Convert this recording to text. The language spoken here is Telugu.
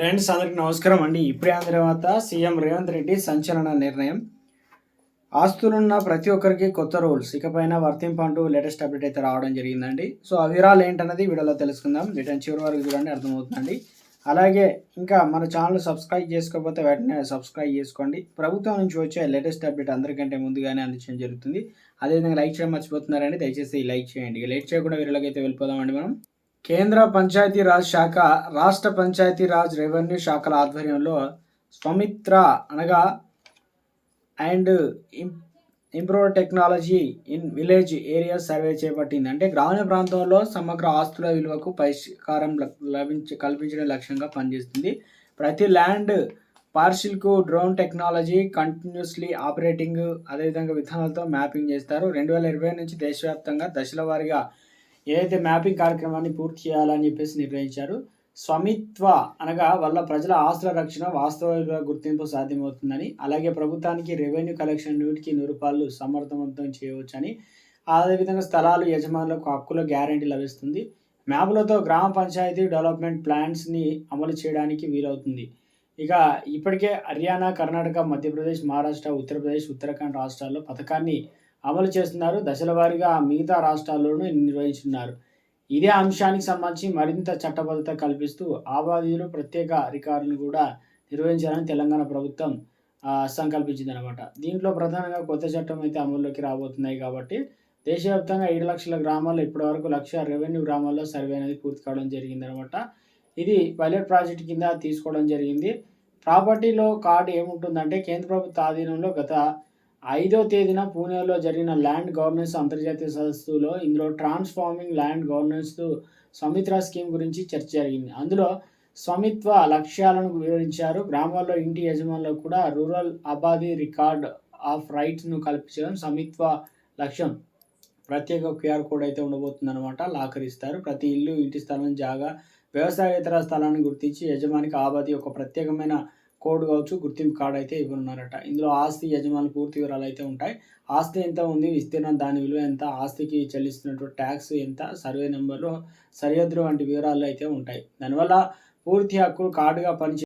ఫ్రెండ్స్ అందరికి నమస్కారం అండి. ఇప్పుడే అందిన తర్వాత సీఎం రేవంత్ రెడ్డి సంచలన నిర్ణయం. ఆస్తులున్న ప్రతి ఒక్కరికి కొత్త రూల్స్. ఇకపైన వర్తింపంటూ లేటెస్ట్ అప్డేట్ అయితే రావడం జరిగిందండి. సో ఆ వివరాలు ఏంటన్నది వీడియోలో తెలుసుకుందాం. రిటర్న్ చివరి వరకు చూడండి అర్థమవుతుందండి. అలాగే ఇంకా మన ఛానల్ సబ్స్క్రైబ్ చేసుకోకపోతే వెంటనే సబ్స్క్రైబ్ చేసుకోండి. ప్రభుత్వం నుంచి వచ్చే లేటెస్ట్ అప్డేట్ అందరికంటే ముందుగానే అందించడం జరుగుతుంది. అదేవిధంగా లైక్ చేయడం మర్చిపోతున్నారండి. దయచేసి లైక్ చేయండి. లైక్ చేయకుండా వీరిలోకి అయితే వెళ్ళిపోదామండి మనం. కేంద్ర పంచాయతీ రాజ్ శాఖ రాష్ట్ర పంచాయతీ రాజ్ రెవెన్యూ శాఖల ఆధ్వర్యంలో స్వమిత్ర అనగా and improve technology in village area survey చేపట్టింది. అంటే గ్రామీణ ప్రాంతంలో సమగ్ర ఆస్తుల విలువకు పరిష్కారం ల- లభించ కల్పించడం లక్ష్యంగా పనిచేస్తుంది. ప్రతి ల్యాండ్ పార్షిల్కు డ్రోన్ టెక్నాలజీ కంటిన్యూస్లీ ఆపరేటింగ్ అదేవిధంగా విధానాలతో మ్యాపింగ్ చేస్తారు. రెండు వేల ఇరవై నుంచి దేశవ్యాప్తంగా దశల వారీగా ఏదైతే మ్యాపింగ్ కార్యక్రమాన్ని పూర్తి చేయాలని చెప్పేసి నిర్ణయించారు. స్వామిత్వ అనగా వల్ల ప్రజల ఆస్తుల రక్షణ వాస్తవ గుర్తింపు సాధ్యమవుతుందని అలాగే ప్రభుత్వానికి రెవెన్యూ కలెక్షన్ నూటికి నూరు రూపాయలు సమర్థవంతం చేయవచ్చని అదేవిధంగా స్థలాలు యజమానులకు హక్కుల గ్యారంటీ లభిస్తుంది. మ్యాపులతో గ్రామ పంచాయతీ డెవలప్మెంట్ ప్లాన్స్ని అమలు చేయడానికి వీలవుతుంది. ఇక ఇప్పటికే హర్యానా కర్ణాటక మధ్యప్రదేశ్ మహారాష్ట్ర ఉత్తరప్రదేశ్ ఉత్తరాఖండ్ రాష్ట్రాల్లో పథకాన్ని అమలు చేస్తున్నారు. దశల వారీగా మిగతా రాష్ట్రాల్లోనూ నిర్వహించున్నారు ఇదే అంశానికి సంబంధించి మరింత చట్టబద్ధత కల్పిస్తూ ఆబాదీలు ప్రత్యేక రికార్డులను కూడా నిర్వహించాలని తెలంగాణ ప్రభుత్వం సంకల్పించింది అనమాట దీంట్లో ప్రధానంగా కొత్త చట్టం అయితే అమల్లోకి రాబోతున్నాయి కాబట్టి దేశవ్యాప్తంగా ఏడు లక్షల గ్రామాల్లో ఇప్పటివరకు లక్ష రెవెన్యూ గ్రామాల్లో సర్వే అనేది పూర్తి కావడం జరిగింది అనమాట ఇది పైలట్ ప్రాజెక్ట్ కింద తీసుకోవడం జరిగింది. ప్రాపర్టీలో కార్డు ఏముంటుందంటే కేంద్ర ప్రభుత్వ ఆధీనంలో గత ఐదో తేదీన పూణేలో జరిగిన ల్యాండ్ గవర్నెన్స్ అంతర్జాతీయ సదస్సులో ఇందులో transforming land governance Swamitva scheme గురించి చర్చ జరిగింది. అందులో స్వమిత్వ లక్ష్యాలను వివరించారు. గ్రామాల్లో ఇంటి యజమానులకు కూడా రూరల్ అబాది రికార్డ్ ఆఫ్ రైట్స్ను కల్పించడం స్వమిత్వ లక్ష్యం. ప్రత్యేక క్యూఆర్ కోడ్ అయితే ఉండబోతుంది అనమాట లాకరిస్తారు. ప్రతి ఇల్లు ఇంటి స్థలం జాగా వ్యవసాయేతర స్థలాన్ని గుర్తించి యజమానికి ఆబాది ఒక ప్రత్యేకమైన కోడ్ కావచ్చు గుర్తింపు కార్డు అయితే ఇవ్వనున్నారట ఇందులో ఆస్తి యజమాని పూర్తి వివరాలు అయితే ఉంటాయి. ఆస్తి ఎంత ఉంది విస్తీర్ణం దాని విలువ ఎంత ఆస్తికి చెల్లిస్తున్నటువంటి ట్యాక్స్ ఎంత సర్వే నెంబర్లు సరిహద్దులు వంటి వివరాలు అయితే ఉంటాయి. దానివల్ల పూర్తి హక్కులు కార్డుగా పనిచే